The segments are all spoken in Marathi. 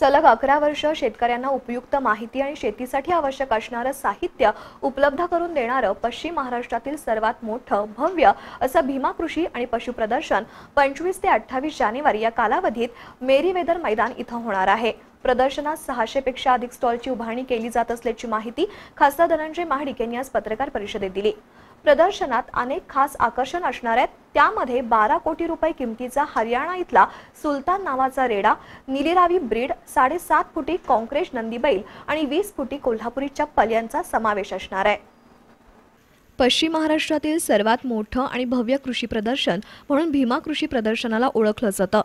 सलग अकरा वर्ष शेतकऱ्यांना उपयुक्त माहिती आणि शेतीसाठी आवश्यक असणारं साहित्य उपलब्ध करून देणारं पश्चिम महाराष्ट्रातील सर्वात मोठं भव्य असं भीमा कृषी आणि पशु प्रदर्शन पंचवीस ते अठ्ठावीस जानेवारी या कालावधीत मेरी वेदर मैदान इथं होणार आहे. प्रदर्शनात सहाशे पेक्षा अधिक स्टॉलची उभारणी केली जात असल्याची माहिती खासदार धनंजय महाडिक यांनी आज पत्रकार परिषदेत दिली. प्रदर्शनात अनेक खास आकर्षण असणार आहेत. त्यामध्ये बारा कोटी रुपये किमतीचा हरियाणा इथला सुलतान नावाचा रेडा निलिरावी ब्रीड साडेसात फुटी कॉंक्रेज नंदीबैल आणि वीस फुटी कोल्हापुरी चप्पल यांचा समावेश असणार आहे. पश्चिम महाराष्ट्रातील सर्वात मोठं आणि भव्य कृषी प्रदर्शन म्हणून भीमा कृषी प्रदर्शनाला ओळखलं जातं.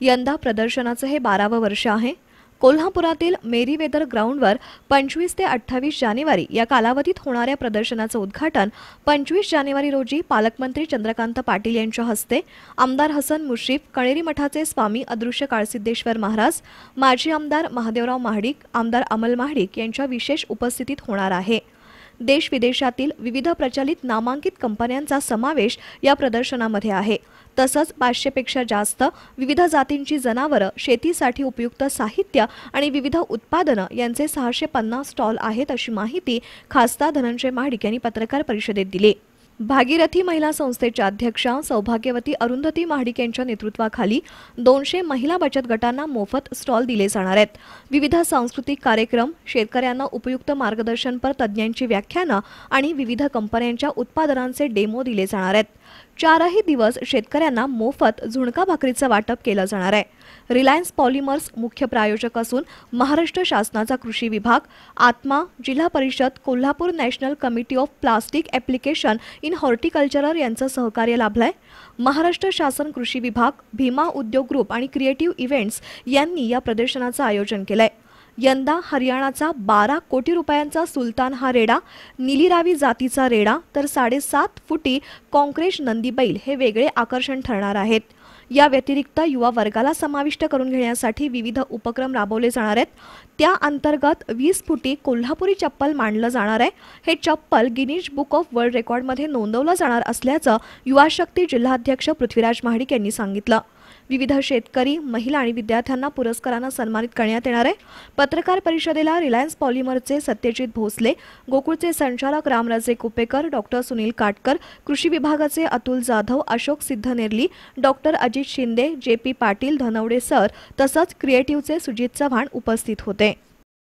यंदा प्रदर्शनाचं हे बारावं वर्ष आहे. कोल्हापुरातील मेरीवेदर ग्राउंडवर पंचवीस ते अठ्ठावीस जानेवारी या कालावधीत होणाऱ्या प्रदर्शनाचं उद्घाटन पंचवीस जानेवारी रोजी पालकमंत्री चंद्रकांत पाटील यांच्या हस्ते आमदार हसन मुश्रीफ कणेरी मठाचे स्वामी अदृश्य काळसिद्धेश्वर महाराज माजी आमदार महादेवराव महाडिक आमदार अमल महाडिक यांच्या विशेष उपस्थितीत होणार आहे. देश विदेशातील विविध प्रचलित नामांकित कंपन्यांचा समावेश या प्रदर्शनामध्ये आहे. तसंच पाचशेपेक्षा जास्त विविध जातींची जनावरं शेतीसाठी उपयुक्त साहित्य आणि विविध उत्पादनं यांचे सहाशे पन्नास स्टॉल आहेत अशी माहिती खासदार धनंजय महाडिक यांनी पत्रकार परिषदेत दिली. भागीरथी महिला संस्थेच्या अध्यक्षा सौभाग्यवती अरुंधती महाडिक यांच्या नेतृत्वाखाली दोनशे महिला बचत गटांना मोफत स्टॉल दिले जाणार आहेत. विविध सांस्कृतिक कार्यक्रम शेतकऱ्यांना उपयुक्त मार्गदर्शनपर तज्ज्ञांची व्याख्यानं आणि विविध कंपन्यांच्या उत्पादनांचे डेमो दिले जाणार आहेत. चारही दिवस शेतकऱ्यांना मोफत झुणका भाकरीचं वाटप केलं जाणार आहे. रिलायन्स पॉलिमर्स मुख्य प्रायोजक असून महाराष्ट्र शासनाचा कृषी विभाग आत्मा Zilla Parishad Kolhapur national committee of plastic application in horticulture यांचं सहकार्य लाभलंय. महाराष्ट्र शासन कृषी विभाग भीमा उद्योग ग्रुप आणि क्रिएटिव्ह इव्हेंट्स यांनी या प्रदर्शनाचं आयोजन केलंय. यंदा हरियाणाचा बारा कोटी रुपयांचा सुलतान हा रेडा निलीरावी जातीचा रेडा तर साडेसात फुटी काँक्रेश नंदीबैल हे वेगळे आकर्षण ठरणार आहेत. या व्यतिरिक्त युवा वर्गाला समाविष्ट करून घेण्यासाठी विविध उपक्रम राबवले जाणार आहेत. त्या अंतर्गत वीस फुटी कोल्हापुरी चप्पल मांडलं जाणार आहे. हे चप्पल गिनीज बुक ऑफ वर्ल्ड रेकॉर्डमध्ये नोंदवलं जाणार असल्याचं युवाशक्ती जिल्हाध्यक्ष पृथ्वीराज महाडिक यांनी सांगितलं. विविध शेतकरी महिला आणि विद्यार्थ्यांना पुरस्कारानं सन्मानित करण्यात येणार आहे. पत्रकार परिषदेला रिलायन्स पॉलिमरचे सत्यजित भोसले गोकुळचे संचालक रामराजे कुपेकर डॉक्टर सुनील काटकर कृषी विभागाचे Atul Jadhav Ashok Siddhanerli doctor Ajit Shinde J P Patil Dhanawade sir तसंच क्रिएटिव्हचे सुजित चव्हाण उपस्थित होते.